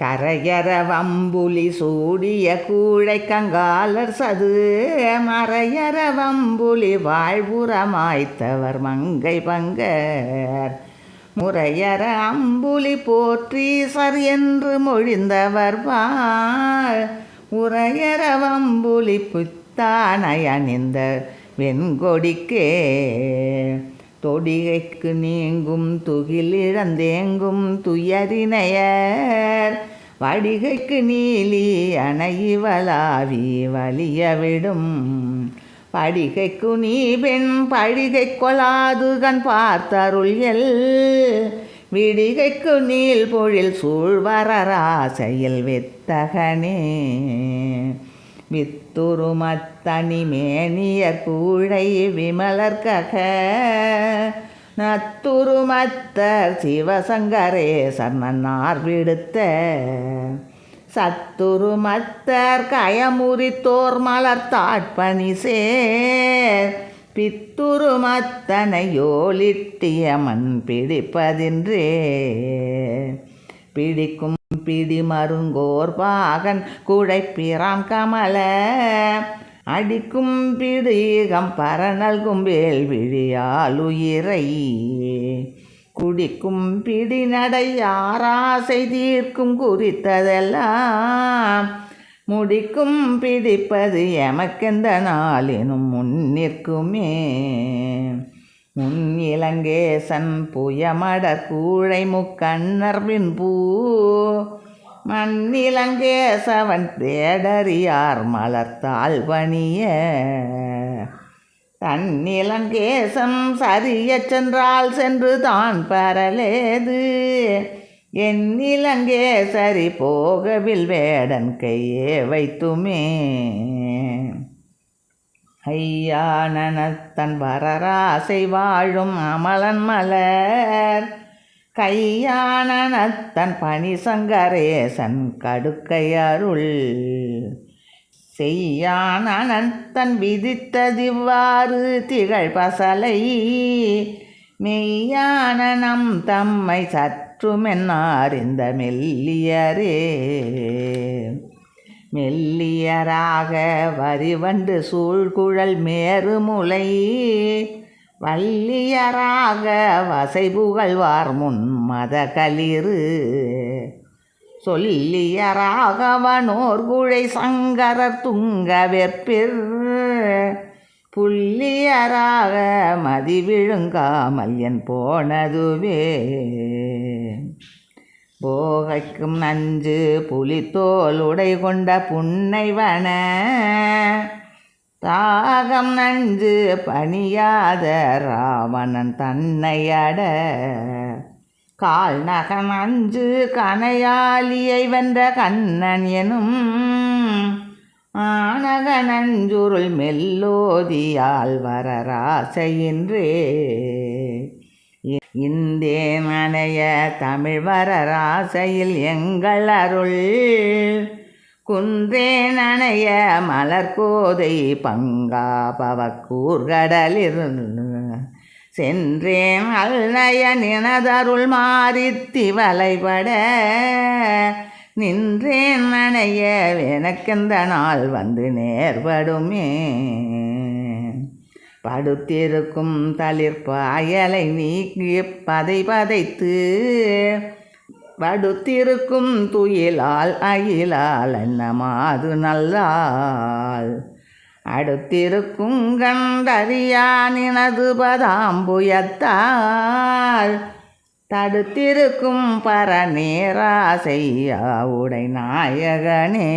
கரையற வம்புலி சூடிய கூழை கங்காலர் சது மறையற வம்புலி வாழ்வுறமாய்த்தவர் மங்கை பங்கர். முறையற அம்புலி போற்றி சர் என்று மொழிந்தவர் வாழ் உரையற வம்புலி புத்தானை அணிந்த வெண்கொடிக்கே தொடிகைக்கு நீங்கும் துகிலிழந்தேங்கும் துயரினையர். வடிகைக்கு நீலி அணையிவலாவி வலியவிடும். படிகைக்கு நீ பெண் பழிகை கொலாது கண் பார்த்தருள் எல் விடிகைக்கு நீள் பொழில் சூழ்வரராசையில் வெத்தகனே. வித்துருமத்தனி மேனிய கூழை விமலர்கக நத்துருமத்தர் சிவசங்கரே நன்னார் விடுத்த. சத்துருமத்தர் கயமுறித்தோர் மலர்த்தாட்பணி சேர். பித்துருமத்தனை யோலிட்டியமன் பிடிப்பதின்றே. பிடிக்கும் பிடி மருங்கோர் பாகன் குழைப்பிராம் கமல. அடிக்கும் பிடிகம் பரநல்கும் வேல்விழியால் உயிரை. குடிக்கும் பிடி நடை ஆராசை தீர்க்கும் குறித்ததெல்லாம். முடிக்கும் பிடிப்பது எமக்கெந்த நாளினும் முன்னிற்குமே. முன் இலங்கேசன் புயமட கூழை முக்கண்ணர் பின்பூ மண்ணிலங்கேசவன் தேடறியார் மலர்த்தால் பணிய தன்னிலங்கேசம் சரிய சென்றால் சென்று தான் பரலேது. என்னிலங்கே சரி போகவில் வேடன் கையே வைத்துமே. ஐயானனத்தன் வரராசை வாழும் அமலன் மலர். கையானனத்தன் பனிசங்கரேசன் கடுக்கையருள் கடுக்கை அருள். செய்யானனத்தன் விதித்ததிவ்வாறு திகழ் பசலை. மெய்யான நம் தம்மை சற்றுமென்னார் இந்த மெல்லியரே. மெல்லியராக வரிவண்டு சூழ்குழல் மேருமுலை வல்லியராக வசைபுகழ்வார் முன் மத களிறு சொல்லியராகவனோர் குழை சங்கரர் துங்க வெற்பிர் புள்ளியராக மதி விழுங்காமல் என் போனதுவே. போகைக்கும் நஞ்சு புலித்தோல் உடை கொண்ட புன்னைவன தாகம் நஞ்சு பணியாத ராவணன் தன்னையட கால் நகன் அஞ்சு கனையாளியை வென்ற கண்ணன் எனும் ஆனக நஞ்சுருள் மெல்லோதியால் வரராசையின்றே இந்தே மனைய தமிழ் வரராசையில் எங்கள் அருள். குன்றே நனைய மலர்கோதை பங்கா பவக்கூர்கடலிருந்து சென்றேன் அல்நய நினதருள் மாறித்தி வலைபட. நின்றேன் நனைய எனக்கெந்த நாள் வந்து நேர்படுமே. படுத்திருக்கும் தளிர்ப்பாயலை நீக்கி பதை பதைத்து படுத்திருக்கும் துயிலால் அயிலால் என்னமாது நல்லால். அடுத்திருக்கும் கண்டறியானினது பதாம்புயத்தால் தடுத்திருக்கும் பரநேராசையா உடை நாயகனே.